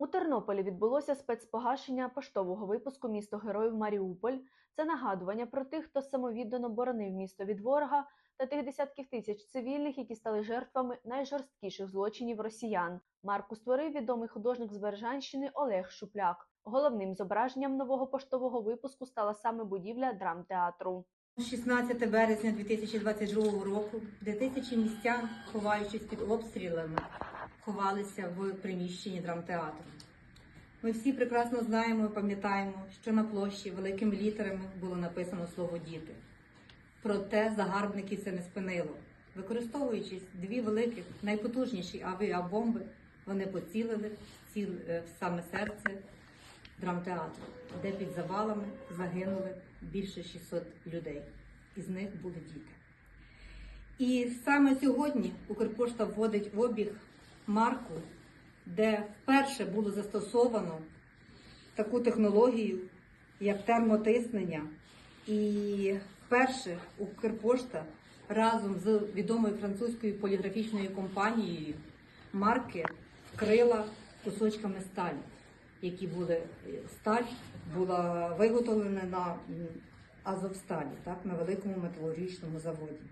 У Тернополі відбулося спецпогашення поштового випуску місто Героїв Маріуполь. Це нагадування про тих, хто самовіддано боронив місто від ворога та тих десятків тисяч цивільних, які стали жертвами найжорсткіших злочинів росіян. Марку створив відомий художник з Бережанщини Олег Шупляк. Головним зображенням нового поштового випуску стала саме будівля драмтеатру. 16 березня 2022 року, де тисячі містян, ховаючись під обстрілами, ховалися в приміщенні драмтеатру. Ми всі прекрасно знаємо і пам'ятаємо, що на площі великими літерами було написано слово діти. Проте загарбники це не спинило. Використовуючи дві великих, найпотужніші авіабомби, вони поцілили ціл- е, в саме серце драмтеатру, де під завалами загинули більше 600 людей. Із них були діти. І саме сьогодні Укрпошта вводить в обіг марку, де вперше було застосовано таку технологію, як термотиснення. І вперше Укрпошта разом з відомою французькою поліграфічною компанією марки вкрила кусочками сталі, які були сталь була виготовлена на Азовсталі, так, на великому металургічному заводі.